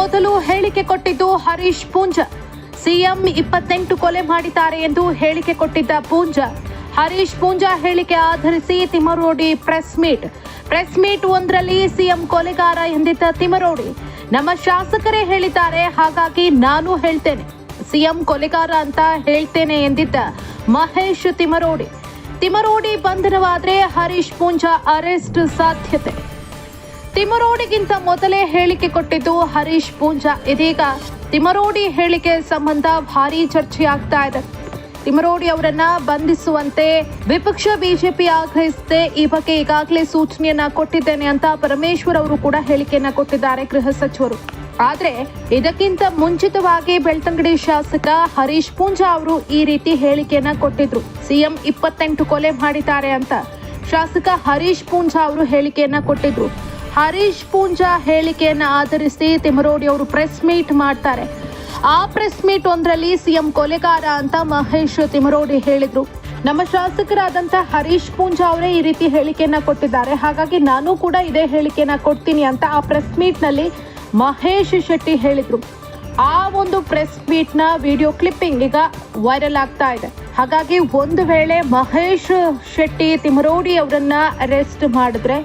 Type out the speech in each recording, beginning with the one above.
ಮೊದಲು ಹೇಳಿಕೆ ಕೊಟ್ಟಿದ್ದು ಹರೀಶ್ ಪೂಂಜ. ಸಿಎಂ ಇಪ್ಪತ್ತೆಂಟು ಕೊಲೆ ಮಾಡಿದ್ದಾರೆ ಎಂದು ಹೇಳಿಕೆ ಕೊಟ್ಟಿದ್ದ ಪೂಂಜ. ಹರೀಶ್ ಪೂಂಜಾ ಹೇಳಿಕೆ ಆಧರಿಸಿ Timarodi press meet. Press meet ಒಂದರಲ್ಲಿ ಸಿಎಂ ಕೊಲೆಗಾರ ಎಂದಿದ್ದ ತಿಮರೋಡಿ ನಮ್ಮ ಶಾಸಕರೇ ಹೇಳಿದ್ದಾರೆ, ಹಾಗಾಗಿ ನಾನು ಹೇಳ್ತೇನೆ. ಸಿಎಂ ಕೊಲೆಗಾರ ಅಂತ ಹೇಳ್ತೇನೆ ಎಂದಿದ್ದ ಮಹೇಶ್ ತಿಮರೋಡಿ ತಿಮರೋಡಿ ಬಂಧನವಾದ್ರೆ ಹರೀಶ್ ಪೂಂಜಾ ಅರೆಸ್ಟ್ ಸಾಧ್ಯತೆ. ತಿಮರೋಡಿಗಿಂತ ಮೊದಲೇ ಹೇಳಿಕೆ ಕೊಟ್ಟಿದ್ದು ಹರೀಶ್ ಪೂಂಜಾ. ಇದೀಗ ತಿಮರೋಡಿ ಹೇಳಿಕೆ ಸಂಬಂಧ ಭಾರಿ ಚರ್ಚೆಯಾಗ್ತಾ ಇದೆ. ತಿಮರೋಡಿ ಅವರನ್ನ ಬಂಧಿಸುವಂತೆ ವಿಪಕ್ಷ ಬಿಜೆಪಿ ಆಗ್ರಹಿಸಿದೆ ಈ ಬಗ್ಗೆ ಈಗಾಗಲೇ ಸೂಚನೆಯನ್ನ ಕೊಟ್ಟಿದ್ದೇನೆ ಅಂತ ಪರಮೇಶ್ವರ್ ಅವರು ಕೂಡ ಹೇಳಿಕೆಯನ್ನ ಕೊಟ್ಟಿದ್ದಾರೆ ಗೃಹ ಸಚಿವರು. ಆದರೆ ಇದಕ್ಕಿಂತ ಮುಂಚಿತವಾಗಿ ಬೆಳ್ತಂಗಡಿ ಶಾಸಕ ಹರೀಶ್ ಪೂಂಜಾ ಅವರು ಈ ರೀತಿ ಹೇಳಿಕೆಯನ್ನ ಕೊಟ್ಟಿದ್ರು. ಸಿಎಂ ಇಪ್ಪತ್ತೆಂಟು ಕೊಲೆ ಮಾಡಿದ್ದಾರೆ ಅಂತ ಶಾಸಕ ಹರೀಶ್ ಪೂಂಜಾ ಅವರು ಹೇಳಿಕೆಯನ್ನ ಕೊಟ್ಟಿದ್ರು. ಹರೀಶ್ ಪೂಂಜಾ ಹೇಳಿಕೆಯನ್ನು ಆಧರಿಸಿ ತಿಮರೋಡಿ ಅವರು ಪ್ರೆಸ್ ಮೀಟ್ ಮಾಡ್ತಾರೆ. ಆ ಪ್ರೆಸ್ ಮೀಟ್ ಒಂದರಲ್ಲಿ ಸಿಎಂ ಕೊಲೆಗಾರ ಅಂತ ಮಹೇಶ್ ತಿಮರೋಡಿ ಹೇಳಿದ್ರು. ನಮ್ಮ ಶಾಸಕರಾದಂತ ಹರೀಶ್ ಪೂಂಜಾ ಅವರೇ ಈ ರೀತಿ ಹೇಳಿಕೆಯನ್ನ ಕೊಟ್ಟಿದ್ದಾರೆ. ಹಾಗಾಗಿ ನಾನು ಕೂಡ ಇದೇ ಹೇಳಿಕೆಯನ್ನ ಕೊಡ್ತೀನಿ ಅಂತ ಆ ಪ್ರೆಸ್ ಮೀಟ್ನಲ್ಲಿ ಮಹೇಶ್ ಶೆಟ್ಟಿ ಹೇಳಿದ್ರು. ಆ ಒಂದು ಪ್ರೆಸ್ ಮೀಟ್ನ ವಿಡಿಯೋ ಕ್ಲಿಪ್ಪಿಂಗ್ ಈಗ ವೈರಲ್ ಆಗ್ತಾ ಇದೆ. ಹಾಗಾಗಿ ಒಂದು ವೇಳೆ ಮಹೇಶ್ ಶೆಟ್ಟಿ ತಿಮರೋಡಿ ಅವರನ್ನ ಅರೆಸ್ಟ್ ಮಾಡಿದ್ರೆ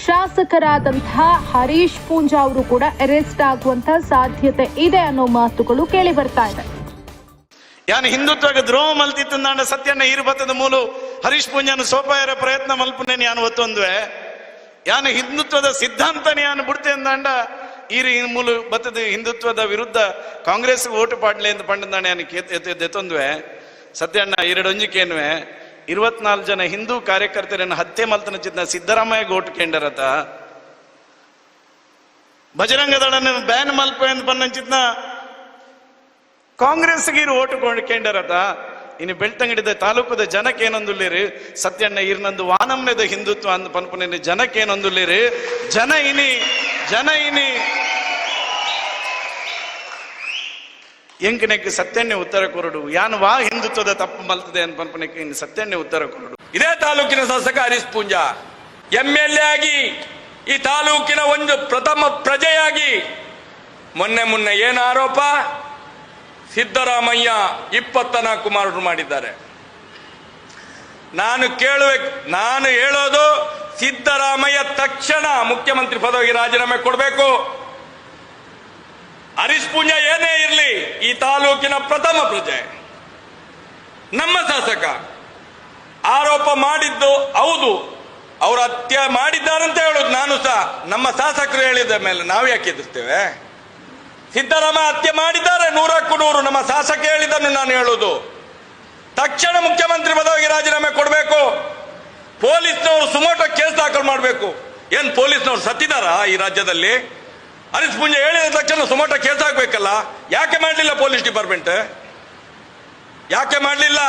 ಶಾಸಕರಾದಂತಹ ಹರೀಶ್ ಪೂಂಜಾ ಅವರು ಕೂಡ ಅರೆಸ್ಟ್ ಆಗುವಂತಹ ಸಾಧ್ಯತೆ ಇದೆ ಅನ್ನೋ ಮಾತುಗಳು ಕೇಳಿ ಬರ್ತಾ ಇದೆ. ಯಾನು ಹಿಂದುತ್ವಕ್ಕೆ ದ್ರೋಹ ಮಲ್ತಿತ್ತು ಸತ್ಯಣ್ಣ ಸತ್ಯನ ಈರು ಬತ್ತದ ಮೂಲು ಹರೀಶ್ ಪೂಂಜಾನು ಸೋಪಾಯರ ಪ್ರಯತ್ನ ಮಲ್ಪನೆ ಯಾನು ಒತ್ತೊಂದುವೆ ಯಾನು ಹಿಂದುತ್ವದ ಸಿದ್ಧಾಂತ ಯಾನು ಬಿಡ್ತೆ ಅಂದಾಂಡ ಈ ಮೂಲು ಬತ್ತದ ಹಿಂದುತ್ವದ ವಿರುದ್ಧ ಕಾಂಗ್ರೆಸ್ ಓಟು ಪಾಡ್ಲೆ ಅಂತ ಪಂಡದಾಣ ಯಾನು ದೆತ್ತೊಂದುವೆ ಸತ್ಯಣ್ಣ ಎರಡು ಒಂಜಿಕೇನುವೆ ಇರುವತ್ನಾಲ್ಕು ಜನ ಹಿಂದೂ ಕಾರ್ಯಕರ್ತರನ್ನು ಹತ್ಯೆ ಮಲ್ತನ ಸಿದ್ದರಾಮಯ್ಯ ಗೋಟ್ ಕೇಂಡರತ ಬಜರಂಗ ದಳನ ಬ್ಯಾನ್ ಮಲ್ಪ ಎಂದು ಚಿತ್ನ ಕಾಂಗ್ರೆಸ್ಗೆ ಇರು ಓಟು ಕೊಂಡ್ಕೊಂಡರತ ಇನ್ನು ಬೆಳ್ತಂಗಡಿದ ತಾಲೂಕದ ಜನಕ್ಕೆ ಏನೊಂದುಲ್ಲಿರಿ ಸತ್ಯಣ್ಣ ಇರ್ನಂದು ವಾನಮ್ಯದ ಹಿಂದುತ್ವ ಅಂದ್ ಪನ್ಪುನ ಜನಕ್ಕೆ ಏನೊಂದುಲ್ಲಿರಿ ಜನ ಇನಿ ಜನ ಇನಿ. ಎಂಕನೆಕ್ಕೆ ಸತ್ಯಣ್ಣೆ ಉತ್ತರ ಕೊರಡು. ಯಾನ್ ವಾ ಹಿಂದುತ್ವದ ತಪ್ಪು ಮಲ್ತದೆ ಅಂತ ಇನ್ನು ಸತ್ಯಣ್ಣೆ ಉತ್ತರ ಕೊರಡು. ಇದೇ ತಾಲೂಕಿನ ಶಾಸಕ Harish Poonja. M L A ಆಗಿ ಈ ತಾಲೂಕಿನ ಒಂದು ಪ್ರಥಮ ಪ್ರಜೆಯಾಗಿ ಮೊನ್ನೆ ಮೊನ್ನೆ ಏನು ಆರೋಪ? ಸಿದ್ದರಾಮಯ್ಯ ಇಪ್ಪತ್ತನಾಲ್ಕು ಮಾರ್ಡರ್ ಮಾಡಿದ್ದಾರೆ. ನಾನು ಕೇಳುವೆ, ನಾನು ಹೇಳೋದು ಸಿದ್ದರಾಮಯ್ಯ ತಕ್ಷಣ ಮುಖ್ಯಮಂತ್ರಿ ಪದವಿಗೆ ರಾಜೀನಾಮೆ ಕೊಡಬೇಕು. ಹರೀಶ್ ಪೂಂಜಾ ಏನೇ ಇರಲಿ, ಈ ತಾಲೂಕಿನ ಪ್ರಥಮ ಪ್ರಜೆ. ನಮ್ಮ ಶಾಸಕ ಆರೋಪ ಮಾಡಿದ್ದು ಹೌದು. ಅವರು ಹತ್ಯೆ ಮಾಡಿದ್ದಾರಂತ ಹೇಳೋದು ನಾನು ಸಹ. ನಮ್ಮ ಶಾಸಕರು ಹೇಳಿದ ಮೇಲೆ ನಾವು ಯಾಕೆ ಎದುರ್ತೇವೆ ಸಿದ್ದರಾಮ ಹತ್ಯೆ ಮಾಡಿದ್ದಾರೆ, ನೂರಕ್ಕೂ ನೂರು. ನಮ್ಮ ಶಾಸಕ ಹೇಳಿದ್ದನ್ನು ನಾನು ಹೇಳುದು. ತಕ್ಷಣ ಮುಖ್ಯಮಂತ್ರಿ ಪದವಿಗೆ ರಾಜೀನಾಮೆ ಕೊಡಬೇಕು. ಪೊಲೀಸ್ನವರು ಸುಮೋಟೋ ಕೇಸ್ ದಾಖಲು ಮಾಡಬೇಕು. ಏನ್ ಪೊಲೀಸ್ನವರು ಸತ್ತಿದಾರಾ ಈ ರಾಜ್ಯದಲ್ಲಿ? ಹರೀಶ್ ಪುಂಜ ಹೇಳಿದ ತಕ್ಷಣ ಸುಮಟ ಕೇಸ್ ಹಾಕ್ಬೇಕಲ್ಲ ಯಾಕೆ ಮಾಡಲಿಲ್ಲ ಪೊಲೀಸ್ ಡಿಪಾರ್ಟ್ಮೆಂಟ್? ಯಾಕೆ ಮಾಡಲಿಲ್ಲ?